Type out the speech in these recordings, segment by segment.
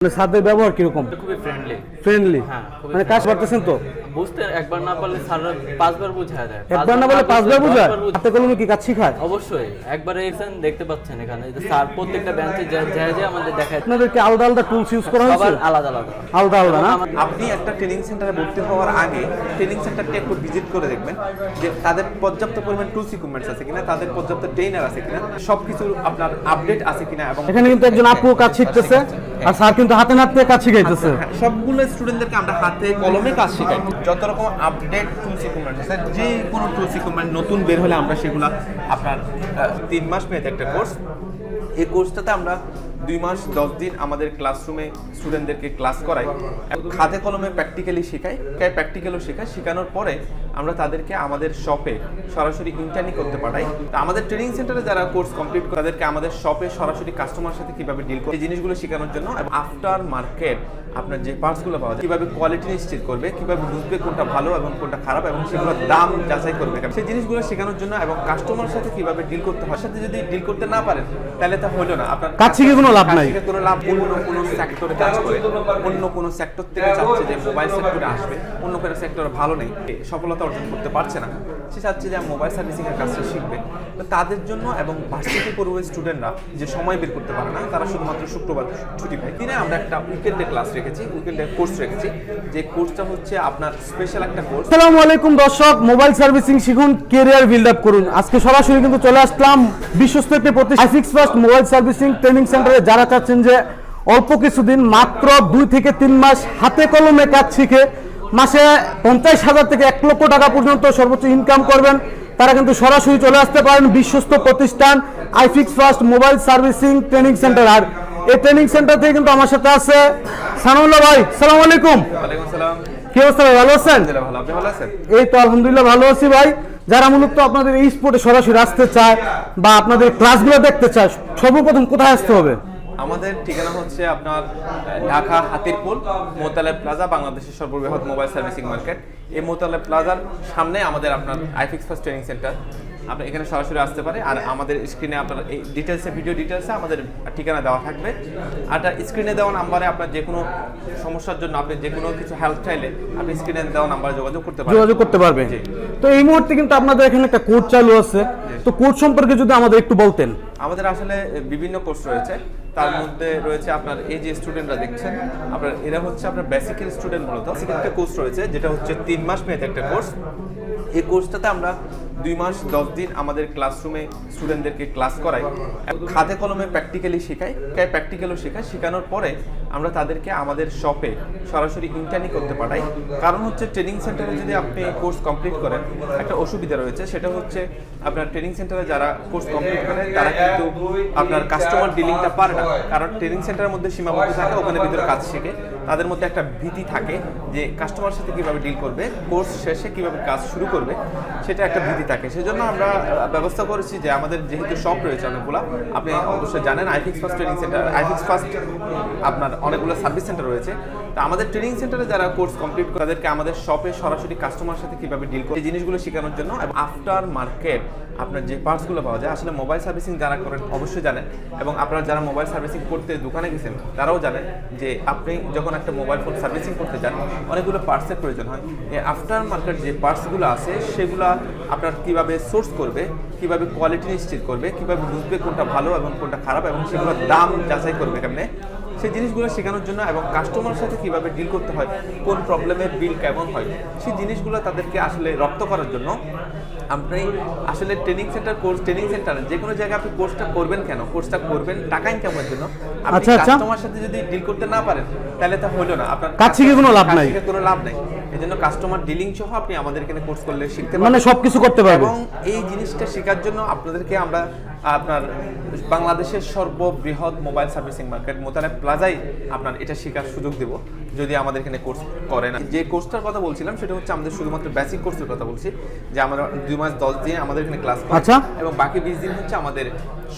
মানে স্যারদের ব্যবহার কীরকম? খুবই ফ্রেন্ডলি ফ্রেন্ডলি হ্যাঁ, মানে কাজ করতেছেন তো? বুঝতে একবার না পারলে স্যাররা পাঁচবার বুঝায় দেয়। একবার না বলে পাঁচবার বুঝায়? হাতে কলমে কি কাজ শিখায়? অবশ্যই। একবারে এসেন দেখতে পাচ্ছেন এখানে। যে স্যার প্রত্যেকটা ব্যাঞ্চে যা যা যা আমাদের দেখায় আপনাদেরকে আলাদা আলাদা টুলস ইউজ করা হয়েছে? আলাদা আলাদা। আলাদা আলাদা না? আপনি একটা ট্রেনিং সেন্টারে ভর্তি হওয়ার আগে ট্রেনিং সেন্টারটি একটু ভিজিট করে দেখবেন যে তাদের পর্যাপ্ত পরিমাণ টুলস ইকুইপমেন্টস আছে কিনা তাদের পর্যাপ্ত ট্রেনার আছে কিনা সবকিছু আপনার আপডেট আছে কিনা এবং এখানে কিন্তু একজন আপু কাজ শিখতেছে আর স্যার কিন্তু হাতে নাতে কাজ শিখাইতেছে। হ্যাঁ, সবগুলো স্টুডেন্টদেরকে আমরা হাতে কলমে কাজ শেখাই। যত রকম আপডেট টুলস ইকুইপমেন্টস আছে, যে কোনো টুলস ইকুইপমেন্ট নতুন বের হলে আমরা সেগুলো আপনার তিন মাস মেয়াদে একটা কোর্স এই কোর্সটাতে আমরা দুই মাস, দশ দিন আমাদের ক্লাসরুমে স্টুডেন্টদেরকে ক্লাস করাই। হাতে কলমে প্র্যাকটিক্যালি শেখাই প্র্যাকটিক্যালও শেখাই শেখানোর পরে আমরা তাদেরকে আমাদের শপে সরাসরি ইন্টার্নি করতে পাঠাই। আমাদের ট্রেনিং সেন্টারে যারা কোর্স কমপ্লিট করে, তাদেরকে আমাদের শপে সরাসরি কাস্টমার সাথে কীভাবে ডিল করে এই জিনিসগুলো শেখানোর জন্য আফটার মার্কেট আপনার যে পার্টসগুলো পাওয়া যায় কীভাবে কোয়ালিটি নিশ্চিত করবে কীভাবে বুঝবে কোনটা ভালো এবং কোনটা খারাপ এবং সেগুলোর দাম যাচাই করবে সেই জিনিসগুলো শেখানোর জন্য এবং কাস্টমার সাথে কীভাবে ডিল করতে হয় সাথে যদি ডিল করতে না পারেন তাহলে তা হলো না। আপনার কাজ শিখে কোনো লাভ নাই। কোনো লাভ অন্য কোনো সেক্টরে কাজ করে অন্য কোনো সেক্টর থেকে চাচ্ছে যে মোবাইল সেক্টরে আসবে অন্য কোনো সেক্টর ভালো নেই সফলতা অর্জন করতে পারছে না। সে চাচ্ছে যে মোবাইল সার্ভিসিং এর কাজটা শিখবে। তো তাদের জন্য এবং ভার্সিটি পড়ুয়া স্টুডেন্টরা যে সময় বের করতে পারে না তারা শুধুমাত্র শুক্রবার ছুটি পায়। দিনে আমরা একটা উইকেন্ডে ক্লাস রেখেছি উইকেন্ডে কোর্স রেখেছি। যে কোর্সটা হচ্ছে আপনার স্পেশাল একটা কোর্স আলাইকুম দর্শক মোবাইল সার্ভিসিং শিখুন কেরিয়ার বিল্ড আপ করুন। আজকে সরাসরি কিন্তু চলে আসলাম বিশ্বস্ত একটি প্রতিষ্ঠান iFix first mobile servicing training সেন্টারে যারা চাচ্ছেন যে অল্প কিছুদিন, মাত্র দুই থেকে তিন মাস হাতে কলমে কাজ শিখে মাসে পঞ্চাশ হাজার থেকে এক লক্ষ টাকা পর্যন্ত সর্বোচ্চ ইনকাম করবেন, তারা কিন্তু সরাসরি চলে আসতে পারেন বিশ্বস্ত প্রতিষ্ঠান iFix First mobile servicing training center আর এই ট্রেনিং সেন্টার থেকে কিন্তু আমার সাথে আছে সানাউল্লাহ ভাই সালাম আলাইকুম। আসসালাম। কি অবস্থা ভাই ভালো আছেন? ভালো আছেন? এই তো আলহামদুলিল্লাহ ভালো আছি ভাই। যারা মূলত আপনাদের এই স্পোর্টে সরাসরি আসতে চায় বা আপনাদের ক্লাসগুলো দেখতে চায় সর্বপ্রথম কোথায় আসতে হবে? আমাদের ঠিকানা হচ্ছে আপনার ঢাকা হাতিরপুল মোতালেব প্লাজা বাংলাদেশের সর্ববৃহৎ মোবাইল সার্ভিসিং মার্কেট। এই মোতালেব প্লাজার সামনে আমাদের আপনার আইফিক্স ফার্স্ট ট্রেনিং সেন্টার। আপনি এখানে সরাসরি আসতে পারে আর আমাদের স্ক্রিনে আপনার এই ডিটেলসে ভিডিও ডিটেলসে আমাদের ঠিকানা দেওয়া থাকবে। আর স্ক্রিনে দেওয়া নাম্বারে আপনার যে কোনো সমস্যার জন্য আপনি যে কোনো কিছু হেল্প চাইলে আপনি স্ক্রিনে দেওয়া নাম্বারে যোগাযোগ করতে পারেন। যোগাযোগ করতে পারবেন। তো এই মুহূর্তে কিন্তু আপনাদের এখানে একটা কোড চালু আছে। তো কোড সম্পর্কে যদি আমাদের একটু বলতেন। আমাদের আসলে বিভিন্ন কোর্স রয়েছে। তার মধ্যে রয়েছে আপনার এই যে স্টুডেন্টরা দেখছেন আপনার এরা হচ্ছে আপনার বেসিক্যাল স্টুডেন্ট মূলত একটা কোর্স রয়েছে যেটা হচ্ছে তিন মাস মেয়াদে একটা কোর্স। এই কোর্সটাতে আমরা দুই মাস, দশ দিন আমাদের ক্লাসরুমে স্টুডেন্টদেরকে ক্লাস করাই। হাতে কলমে প্র্যাকটিক্যালি শেখাই প্র্যাকটিক্যালও শেখাই শেখানোর পরে আমরা তাদেরকে আমাদের শপে সরাসরি ইন্টার্নি করতে পাঠাই। কারণ হচ্ছে ট্রেনিং সেন্টারে যদি আপনি কোর্স কমপ্লিট করেন, একটা অসুবিধা রয়েছে। সেটা হচ্ছে আপনার ট্রেনিং সেন্টারে যারা কোর্স কমপ্লিট করে, তারা কিন্তু আপনার কাস্টমার ডিলিংটা পারে না। কারণ ট্রেনিং সেন্টারের মধ্যে সীমাবদ্ধ থাকে, ওখানে ভিতরে কাজ শেখে। তাদের মধ্যে একটা ভীতি থাকে যে কাস্টমার সাথে কীভাবে ডিল করবে কোর্স শেষে কীভাবে কাজ শুরু করবে, সেটা একটা ভীতি থাকে। সেজন্য আমরা ব্যবস্থা করেছি যে আমাদের যেহেতু শপ রয়েছে অনেকগুলো, আপনি অবশ্যই জানেন iFix First training center iFix First আপনার অনেকগুলো সার্ভিস সেন্টার রয়েছে। তো আমাদের ট্রেনিং সেন্টারে যারা কোর্স কমপ্লিট করে, তাদেরকে আমাদের শপে সরাসরি কাস্টমার সাথে কীভাবে ডিল করে জিনিসগুলো শেখানোর জন্য এবং আফটার মার্কেট আপনার যে পার্টসগুলো পাওয়া যায়, আসলে মোবাইল সার্ভিসিং যারা করেন অবশ্যই জানেন এবং আপনারা যারা মোবাইল সার্ভিসিং করতে দোকানে গেছেন, তারাও জানেন যে আপনি যখন একটা মোবাইল ফোন সার্ভিসিং করতে চান, অনেকগুলো পার্টসের প্রয়োজন হয়। আফটার মার্কেট যে পার্টসগুলো আছে, সেগুলো আপনার কীভাবে সোর্স করবে, কীভাবে কোয়ালিটি নিশ্চিত করবে, কীভাবে বুঝবে কোনটা ভালো এবং কোনটা খারাপ এবং সেগুলোর দাম যাচাই করবে কেমনে? সেই জিনিসগুলো শেখানোর জন্য এবং কাস্টমার সাথে কীভাবে ডিল করতে হয় কোন প্রবলেমের বিল কেমন হয় সেই জিনিসগুলো তাদেরকে আসলে রপ্ত করার জন্য আপনি আসলে training center course training center যে কোনো জায়গায় আপনি কোর্সটা করবেন কেন কোর্সটা করবেন টাকা ইনকামের জন্য আপনি আচ্ছা, আচ্ছা। কাস্টমার সাথে যদি ডিল করতে না পারেন তাহলে তা হলো না আপনার কাছে কোনো লাভ নাই। কোনো লাভ নাই এই জন্য কাস্টমার ডিলিং সহ আপনি আমাদের এখানে কোর্স করলে শিখতে মানে সবকিছু করতে পারবেন এবং এই জিনিসটা শেখার জন্য আপনাদেরকে আমরা আপনার বাংলাদেশের সর্ববৃহৎ মোবাইল সার্ভিসিং মার্কেট মোতালেব প্লাজাই আপনার এটা শেখার সুযোগ দেব যদি আমাদের এখানে কোর্স করেন যে কোর্সটার কথা বলছিলাম সেটা হচ্ছে আমাদের শুধুমাত্র বেসিক কোর্সের কথা বলছি যে আমরা দুই মাস দশ দিন আমাদের এখানে ক্লাস আচ্ছা। এবং বাকি বিশ দিন হচ্ছে আমাদের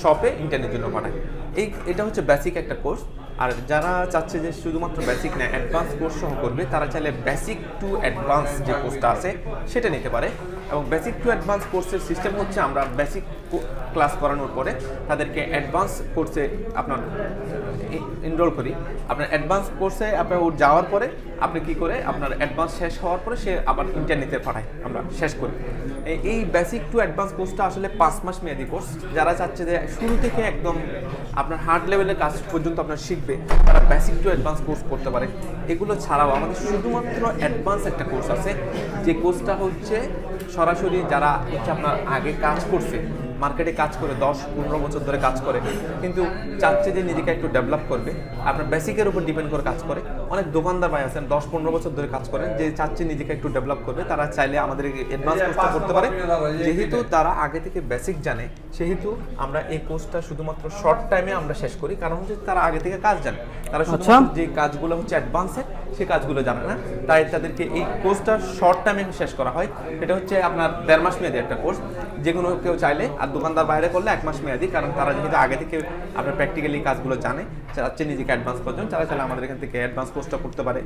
শপে ইন্টারনেট জন্য পাঠাই এই এটা হচ্ছে বেসিক একটা কোর্স আর যারা চাচ্ছে যে শুধুমাত্র বেসিক না অ্যাডভান্স কোর্স সহ করবে, তারা চাইলে বেসিক টু অ্যাডভান্স যে কোর্সটা আছে, সেটা নিতে পারে। এবং বেসিক টু অ্যাডভান্স কোর্সের সিস্টেম হচ্ছে আমরা বেসিক ক্লাস করানোর পরে তাদেরকে অ্যাডভান্স কোর্সে আপনার এনরোল করি। আপনার অ্যাডভান্স কোর্সে আপনার ওর যাওয়ার পরে আপনি কি করে, আপনার অ্যাডভান্স শেষ হওয়ার পরে সে আবার ইন্টারনেটে পাঠায়, আমরা শেষ করি। এই- বেসিক টু অ্যাডভান্স কোর্সটা আসলে পাঁচ মাস মেয়াদি কোর্স যারা চাচ্ছে যে শুরু থেকে একদম আপনার হার্ড লেভেলের কাজ পর্যন্ত আপনার শিখবে, তারা বেসিক টু অ্যাডভান্স কোর্স করতে পারে। এগুলো ছাড়াও আমাদের শুধুমাত্র অ্যাডভান্স একটা কোর্স আছে, যে কোর্সটা হচ্ছে সরাসরি যারা হচ্ছে আপনার আগে কাজ করছে মার্কেটে কাজ করে দশ পনেরো বছর ধরে কাজ করে কিন্তু চাচ্ছে যে নিজেকে একটু ডেভেলপ করবে। আপনার বেসিকের উপর ডিপেন্ড করে কাজ করে। অনেক দোকানদার ভাই আছেন দশ পনেরো বছর ধরে কাজ করেন যে চাচ্ছে নিজেকে একটু ডেভেলপ করবে। তারা চাইলে আমাদের অ্যাডভান্স কোর্সটা করতে পারে। যেহেতু তারা আগে থেকে বেসিক জানে সেহেতু আমরা এই কোর্সটা শুধুমাত্র শর্ট টাইমে আমরা শেষ করি। কারণ হচ্ছে তারা আগে থেকে কাজ জানে। তারা শুধুমাত্র যে কাজগুলো হচ্ছে অ্যাডভান্সের সেই কাজগুলো জানে না। তাই তাদেরকে এই কোর্সটা শর্ট টাইমে শেষ করা হয়। এটা হচ্ছে আপনার দেড় মাস মেয়াদি একটা কোর্স যে কোনো কেউ চাইলে, আর দোকানদার বাইরে করলে এক মাস মেয়াদি, কারণ তারা যেহেতু আগে থেকে আপনার প্র্যাকটিক্যালি কাজগুলো জানে চাচ্ছে নিজেকে অ্যাডভান্স করছেন, তারা চাইলে আমাদের এখান থেকে অ্যাডভান্স কোর্সটা করতে পারে।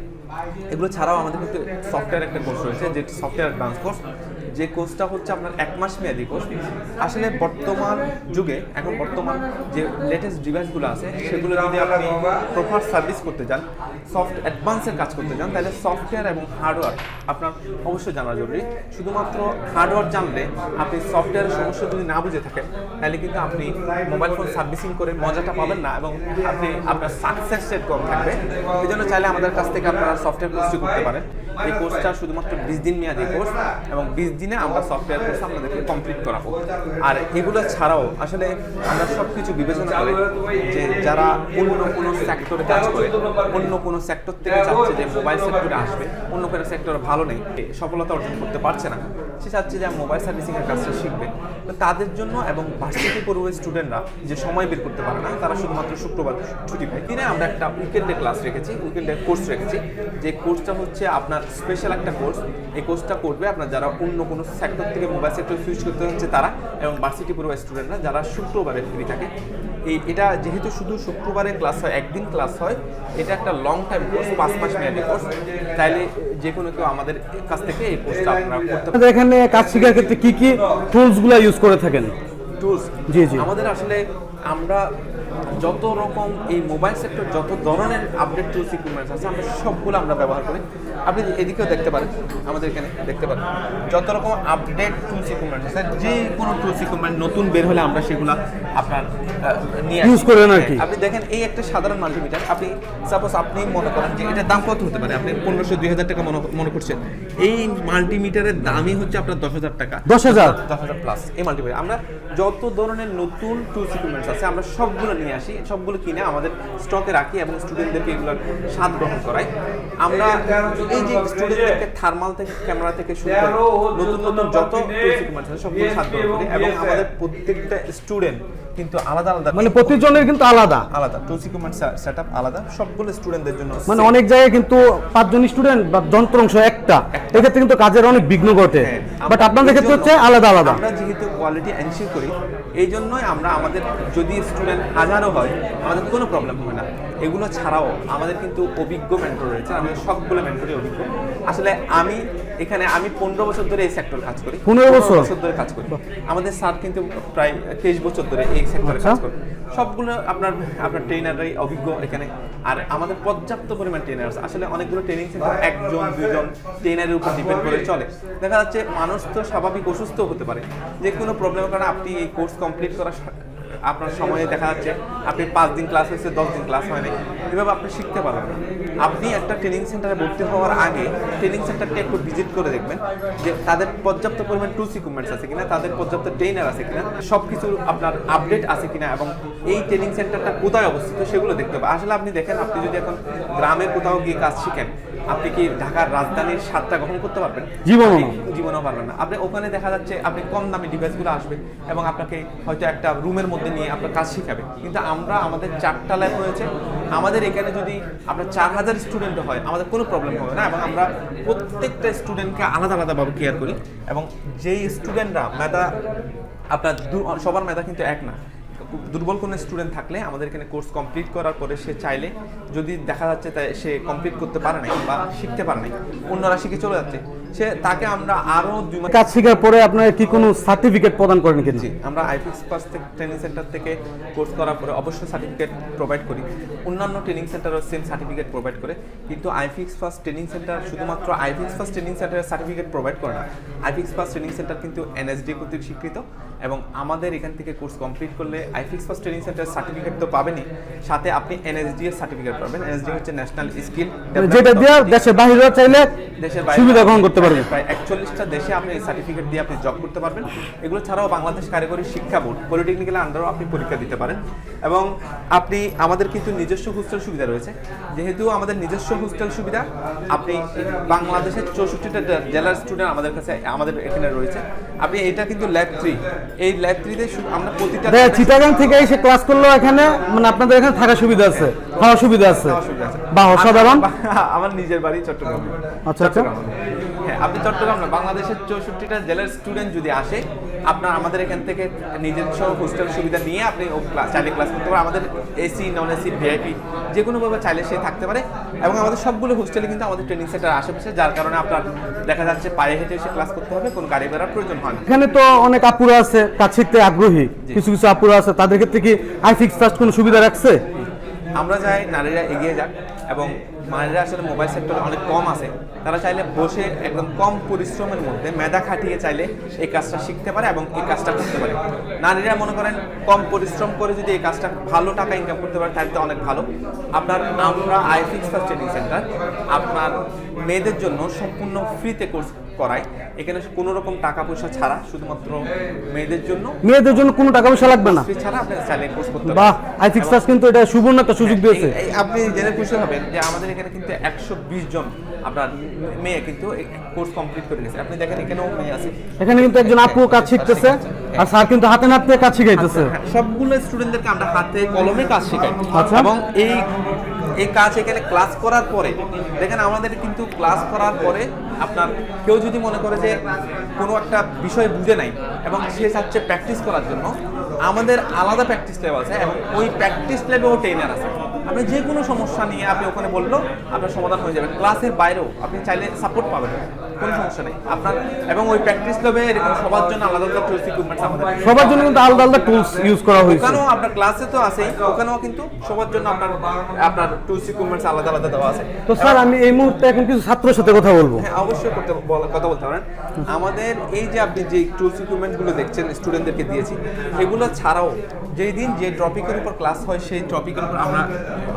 এগুলো ছাড়াও আমাদের কিন্তু সফটওয়্যার একটা কোর্স রয়েছে, যে সফটওয়্যার অ্যাডভান্স কোর্স যে কোর্সটা হচ্ছে আপনার এক মাস মেয়াদি কোর্স। আসলে বর্তমান যুগে, এখন বর্তমান যে লেটেস্ট ডিভাইসগুলো আছে সেগুলো যদি আপনি প্রপার সার্ভিস করতে যান সফট অ্যাডভান্সের কাজ করতে চান, তাহলে সফটওয়্যার এবং হার্ডওয়্যার আপনার অবশ্যই জানা জরুরি। শুধুমাত্র হার্ডওয়্যার জানলে আপনি সফটওয়্যারের সমস্যা যদি না বুঝে থাকেন, তাহলে কিন্তু আপনি মোবাইল ফোন সার্ভিসিং করে মজাটা পাবেন না এবং আপনি আপনার সাকসেস রেট কম থাকবে। এই জন্য চাইলে আমাদের কাছ থেকে আপনারা সফটওয়্যার কোর্সটি করতে পারেন। এই কোর্সটা শুধুমাত্র বিশ দিন মেয়াদি কোর্স এবং বিশ দিনে আমরা সফটওয়্যার কোর্স আপনাদেরকে কমপ্লিট করাবো। আর এগুলো ছাড়াও আসলে আমরা সব কিছু বিবেচনা করে যে যারা অন্য কোনো সেক্টরে কাজ করে, অন্য কোনো সেক্টর থেকে চাচ্ছে যে মোবাইল সেক্টরে আসবে, অন্য কোনো সেক্টর ভালো নেই সফলতা অর্জন করতে পারছে না। সে চাচ্ছে যে মোবাইল সার্ভিসিংয়ের কাজটা শিখবে। তাদের জন্য এবং ভার্সিটি পড়ুয়ে স্টুডেন্টরা যে সময় বের করতে পারে না, তারা শুধুমাত্র শুক্রবার ছুটি পায়। দিনে আমরা একটা উইকেন্ডে ক্লাস রেখেছি উইকেন্ডে কোর্স রেখেছি। যে কোর্সটা হচ্ছে আপনার স্পেশাল একটা কোর্স এই কোর্সটা করবে আপনার যারা অন্য কোনো সেক্টর থেকে মোবাইল সেক্টর সুইচ করতে হচ্ছে তারা এবং ভার্সিটি পড়ুয়ে স্টুডেন্টরা যারা শুক্রবারে ফ্রি থাকে। এই এটা যেহেতু শুধু শুক্রবারে ক্লাস হয় একদিন ক্লাস হয় এটা একটা লং টাইম কোর্স পাঁচ মাস মেয়াদি কোর্স তাইলে যে কোনো কেউ আমাদের কাছ থেকে এই কোর্সটা আপনারা করতে পারেন। এখানে কাজ শেখার ক্ষেত্রে কি কি টুলসগুলো ইউজ করে থাকেন? টুলস জি, জি। আমাদের আসলে আমরা যত রকম এই মোবাইল সেক্টর যত ধরনের আপডেট টুলস ইকুইপমেন্টস আছে আমরা সবগুলো আমরা ব্যবহার করি। আপনি এদিকেও দেখতে পারেন আমাদের এখানে দেখতে পারেন। যত রকম আপডেট টুলস ইকুইপমেন্টস আছে যে কোনো টুলস ইকুইপমেন্ট নতুন বের হলে আমরা সেগুলো আপনার নিয়ে। Use করেন আর কি। হ্যাঁ, আপনি দেখেন এই একটা সাধারণ মাল্টিমিটার আপনি সাপোজ আপনি মনে করেন যে এটার দাম কত হতে পারে? আপনি পনেরোশো দুই হাজার টাকা মনে করছেন। এই মাল্টিমিটারের দামই হচ্ছে আপনার দশ হাজার টাকা। 10,000? দশ হাজার প্লাস এই মাল্টিমিটার আমরা যত ধরনের নতুন টুলস ইকুইপমেন্টস আছে আমরা সবগুলো নিয়ে আসি। সবগুলো কিনে আমাদের স্টকে রাখি এবং স্টুডেন্টদেরকে এগুলোর স্বাদ গ্রহণ করাই। আমরা এই যে স্টুডেন্টদেরকে থার্মাল থেকে ক্যামেরা থেকে শুরু করে নতুন নতুন যত সবগুলো স্বাদ গ্রহণ করি এবং আমাদের প্রত্যেকটা স্টুডেন্ট কিন্তু আলাদা আলাদা মানে প্রতিজনের কিন্তু আলাদা। আলাদা। টুলস ইকুইপমেন্ট সেট আলাদা সবগুলো স্টুডেন্টদের জন্য মানে অনেক জায়গায় কিন্তু পাঁচজন স্টুডেন্ট বা যন্ত্রাংশ একটা। এক্ষেত্রে কিন্তু কাজের অনেক বিঘ্ন ঘটে। হ্যাঁ, বাট আমরা আপনাদের ক্ষেত্রে হচ্ছে আলাদা আলাদা। আমরা যেহেতু কোয়ালিটি এনশিওর করি এই জন্যই আমরা আমাদের যদি স্টুডেন্ট হাজারও হয়, আমাদের কোনো প্রবলেম হবে না। এগুলো ছাড়াও আমাদের কিন্তু অভিজ্ঞ মেন্টর রয়েছে, আমাদের সবগুলো মেন্টরই অভিজ্ঞ। আসলে আমি এখানে আমি পনেরো বছর ধরে এই সেক্টর কাজ করি। 15 বছর? বছর ধরে কাজ করি। আমাদের স্যার কিন্তু প্রায় তেইশ বছর ধরে এই সেক্টরে কাজ আচ্ছা। করে সবগুলো আপনার আপনার ট্রেনাররাই অভিজ্ঞ এখানে। আর আমাদের পর্যাপ্ত পরিমাণ ট্রেনার আছে। আসলে অনেকগুলো ট্রেনিং সেন্টার একজন দুজন ট্রেনারের উপর ডিপেন্ড করে চলে। দেখা যাচ্ছে মানুষ তো স্বাভাবিক অসুস্থ হতে পারে। যে কোনো প্রবলেমের কারণে আপনি এই কোর্স কমপ্লিট করা আপনার সময়ে দেখা যাচ্ছে, আপনি পাঁচ দিন ক্লাস হয়েছে, দশ দিন ক্লাস হয়নি এভাবে আপনি শিখতে পারবেন আপনি একটা ট্রেনিং সেন্টারে ভর্তি হওয়ার আগে ট্রেনিং সেন্টারটা একটু ভিজিট করে দেখবেন যে তাদের পর্যাপ্ত পরিমাণ টুলস ইকুইপমেন্টস আছে কিনা, তাদের পর্যাপ্ত ট্রেনার আছে কিনা সব কিছু আপনার আপডেট আছে কিনা এবং এই ট্রেনিং সেন্টারটা কোথায় অবস্থিত সেগুলো দেখতে হবে। আসলে আপনি দেখেন, আপনি যদি এখন গ্রামে কোথাও গিয়ে কাজ শিখেন আপনি কি ঢাকার রাজধানীর স্বাদটা গ্রহণ করতে পারবেন? জীবনেও জীবনেও পারবেন না। আপনি ওখানে দেখা যাচ্ছে আপনি কম দামি ডিভাইসগুলো আসবে এবং আপনাকে হয়তো একটা রুমের মধ্যে নিয়ে আপনার কাজ শেখাবে। কিন্তু আমরা আমাদের চারটা ল্যাব রয়েছে। আমাদের এখানে যদি আপনার চার হাজার স্টুডেন্ট হয় আমাদের কোনো প্রবলেম হবে না এবং আমরা প্রত্যেকটা স্টুডেন্টকে আলাদা আলাদাভাবে কেয়ার করি। এবং যেই স্টুডেন্টরা মেধা আপনার সবার মেধা কিন্তু এক না। দুর্বল কোনো স্টুডেন্ট থাকলে আমাদের এখানে কোর্স কমপ্লিট করার পরে সে চাইলে যদি দেখা যাচ্ছে তাই সে কমপ্লিট করতে পারে নাই বা শিখতে পারে নাই, অন্যরা শিখে চলে যাচ্ছে। সে তাকে আমরা আরও দুই মাস কাজ শেখার পরে আপনারা কি কোনো সার্টিফিকেট প্রদান করেন কিনা? জি আমরা আইফিক্স পাস ট্রেনিং সেন্টার থেকে কোর্স করার পরে অবশ্যই সার্টিফিকেট প্রোভাইড করি। অন্যান্য ট্রেনিং সেন্টারও সেম সার্টিফিকেট প্রোভাইড করে কিন্তু আইফিক্স ফার্স্ট ট্রেনিং সেন্টার শুধুমাত্র আইফিক্স ফার্স্ট ট্রেনিং সেন্টারের সার্টিফিকেট প্রোভাইড করে না। আইফিক্স ফার্স্ট ট্রেনিং সেন্টার কিন্তু এনএসডি কর্তৃক স্বীকৃত এবং আমাদের এখান থেকে কোর্স কমপ্লিট করলে iFix first training centre certificate তো পাবেনই। সাথে আপনি এনএসডি এর সার্টিফিকেট পাবেন। এনএসডি হচ্ছে ন্যাশনাল স্কিল মানে যেটা দিয়ে দেশের বাহিরে চাইলে দেশের বাইরে সুবিধা গ্রহণ করতে পারবে। প্রায় একচল্লিশটা দেশে আপনি সার্টিফিকেট দিয়ে আপনি জব করতে পারবেন। এগুলো ছাড়াও বাংলাদেশ কারিগরি শিক্ষা বোর্ড পলিটেকনিক্যাল আন্ডারও আপনি পরীক্ষা দিতে পারেন। এবং আপনি আমাদের কিন্তু নিজস্ব হোস্টেল সুবিধা রয়েছে। যেহেতু আমাদের নিজস্ব হোস্টেল সুবিধা আপনি বাংলাদেশের চৌষট্টিটা জেলার স্টুডেন্ট আমাদের কাছে আমাদের এখানে রয়েছে। আপনি এটা কিন্তু ল্যাব থ্রি এই ল্যাব থ্রিতে আমরা প্রতিটা চিটাগাং থেকে এসে ক্লাস করলেও এখানে মানে আপনাদের এখানে থাকার সুবিধা আছে। খাওয়ার সুবিধা আছে। বা অসাধারণ। আমার- নিজের বাড়ি চট্টগ্রাম। আচ্ছা, আচ্ছা। হ্যাঁ আপনি চট্টগ্রাম না বাংলাদেশের চৌষট্টিটা জেলার স্টুডেন্ট যদি আসে আপনার আমাদের এখান থেকে নিজস্ব হোস্টেল সুবিধা নিয়ে আপনি চাইলে ক্লাস করতে পারেন। আমাদের এসি নন এসি ভিআইপি যে কোনোভাবে চাইলে সে থাকতে পারে। এবং আমাদের সবগুলো হোস্টেলে কিন্তু আমাদের ট্রেনিং সেন্টার আশেপাশে যার কারণে আপনার দেখা যাচ্ছে পায়ে হেঁটে এসে ক্লাস করতে হবে কোনো গাড়ি ভাড়ার প্রয়োজন হয় এখানে তো অনেক আপুরা আছে কাজ শিখতে আগ্রহী। কিছু কিছু আপুরা আছে তাদের ক্ষেত্রে কি আই ফিক্স ফার্স্ট কোনো সুবিধা রাখছে? আমরা চাই নারীরা এগিয়ে যাক এবং নারীরা আসলে মোবাইল সেক্টরে অনেক কম আছে। তারা চাইলে বসে একদম কম পরিশ্রমের মধ্যে মেধা খাটিয়ে চাইলে এই কাজটা শিখতে পারে এবং এই কাজটা করতে পারে। নারীরা মনে করেন কম পরিশ্রম করে যদি এই কাজটা ভালো টাকা ইনকাম করতে পারে, তাহলে তো অনেক ভালো। আপনার আমরা আইফিক্স ট্রেনিং সেন্টার আপনার মেয়েদের জন্য সম্পূর্ণ ফ্রিতে কোর্স করায়। এখানে কোনো রকম টাকা পয়সা ছাড়া শুধুমাত্র মেয়েদের জন্য মেয়েদের জন্য কোনো টাকা পয়সা লাগবে না। ছাড়া আপনি চাইলে কোর্স করতে বাহ আই ফার্স্ট কিন্তু এটা সুবর্ণ একটা সুযোগ দিয়েছে। আপনি জেনে খুশি হবেন যে আমাদের এখানে কিন্তু একশো বিশ জন আপনার মেয়ে কিন্তু কোর্স কমপ্লিট করে গেছে। আপনি দেখেন এখানেও মেয়ে আছে। এখানে কিন্তু একজন আপু কাজ শিখতেছে আর স্যার কিন্তু হাতে নাতে কাজ শিখাইতেছে। হ্যাঁ, সবগুলো স্টুডেন্টদেরকে আমরা হাতে কলমে কাজ শেখাই। আচ্ছা। এবং এই এই কাজ এখানে ক্লাস করার পরে, দেখেন আমাদের কিন্তু ক্লাস করার পরে আপনার কেউ যদি মনে করে যে কোনো একটা বিষয় বুঝে নাই এবং সে চাচ্ছে প্র্যাকটিস করার জন্য, আমাদের আলাদা প্র্যাকটিস ল্যাব আছে এবং ওই প্র্যাকটিস ল্যাবেও ট্রেনার আছে। আপনি যে কোনো সমস্যা নিয়ে আপনি ওখানে বললেও আপনার সমাধান হয়ে যাবে। ক্লাসের বাইরেও আপনি চাইলে সাপোর্ট পাবেন। কোনো সমস্যা নেই। আপনার এবং ওই প্র্যাকটিস ল্যাবে এরকম সবার জন্য আলাদা আলাদা টুলস ইকুইপমেন্টস আমাদের সবার জন্য কিন্তু আলাদা আলাদা টুলস ইউজ করা হয়েছে। ওখানেও আপনার ক্লাসে তো আছেই ওখানেও কিন্তু সবার জন্য আপনার আপনার টুলস ইকুইপমেন্টস আলাদা আলাদা দেওয়া আছে। তো স্যার আমি এই মুহূর্তে এখন কিছু ছাত্রের সাথে কথা বলব। হ্যাঁ অবশ্যই কথা বলতে পারেন। আমাদের এই যে আপনি যে টুলস ইকুইপমেন্টগুলো দেখছেন স্টুডেন্টদেরকে দিয়েছি এগুলো ছাড়াও যেই দিন যে টপিকের উপর ক্লাস হয় সেই টপিকের উপর আমরা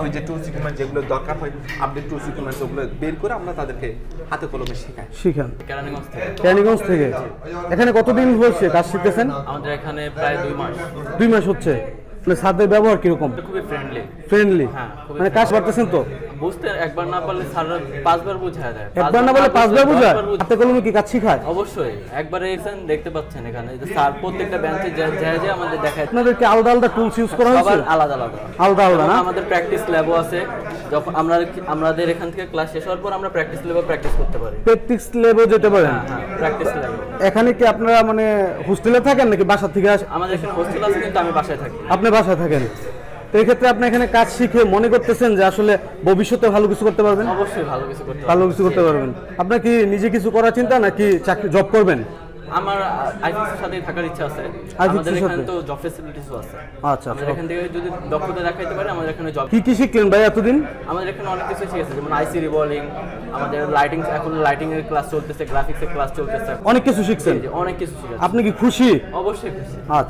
ওই যে টুলস ইকুইপমেন্ট যেগুলো দরকার হয় আপডেট টুলস ইকুইপমেন্টস ওগুলো বের করে আমরা তাদেরকে হাতে কলমে শেখাই। শিখান। কেরানীগঞ্জ থেকে। ক্যানিগঞ্জ থেকে। এখানে কতদিন হয়েছে কাজ শিখতেছেন? আমাদের এখানে প্রায় দুই মাস। দুই মাস হচ্ছে। মানে স্যারদের ব্যবহার কীরকম? খুবই ফ্রেন্ডলি ফ্রেন্ডলি হ্যাঁ, মানে কাজ পারতেছেন তো? বুঝতে একবার না পারলে স্যাররা পাঁচবার বুঝায় দেয়। একবার না বলে পাঁচবার বুঝায়? হাতে কলমে কি কাজ শিখায় অবশ্যই একবার এসেছেন দেখতে পাচ্ছেন এখানে যে স্যার প্রত্যেকটা বেঞ্চে যা যা যা আমাদের দেখায়। আপনাদেরকে আলাদা আলাদা টুলস ইউজ করা হয়েছে? সবার আলাদা। আলাদা আলাদা আলাদা না? আমাদের প্র্যাকটিস ল্যাবও আছে। যখন আমরা আমাদের এখান থেকে ক্লাস শেষ হওয়ার পর আমরা প্র্যাকটিস ল্যাবে প্র্যাকটিস করতে পারি। প্র্যাকটিস লেভেল যেতে পারেন? প্র্যাকটিস ল্যাবে এখানে কি আপনারা মানে হোস্টেলে থাকেন নাকি বাসা থেকে আস আমাদের এখানে হোস্টেল আছে কিন্তু আমি বাসায় থাকি। আপনি বাসায় থাকেন? তো এই ক্ষেত্রে আপনি এখানে কাজ শিখে মনে করতেছেন যে আসলে ভবিষ্যতে ভালো কিছু করতে পারবেন? অবশ্যই ভালো কিছু করতে ভালো কিছু করতে পারবেন। আপনার কি নিজে কিছু করার চিন্তা নাকি চাকরি জব করবেন? আমার আইফিক্সের সাথে থাকার ইচ্ছা আছে। আমাদের এখানে তো জব ফেসিলিটিসও আছে। আচ্ছা আমাদের এখান থেকে যদি দক্ষতা দেখাইতে পারে আমাদের এখানে জব কি কি শিখলেন ভাই এতদিন? আমাদের এখানে অনেক কিছু শিখেছে যেমন আইসি রিভলিং আমাদের লাইটিং এখন লাইটিং এর ক্লাস চলতেছে গ্রাফিক্স এর ক্লাস চলতেছে। অনেক কিছু শিখছেন? অনেক কিছু শিখেছে। আপনি কি খুশি? অবশ্যই খুশি। আচ্ছা।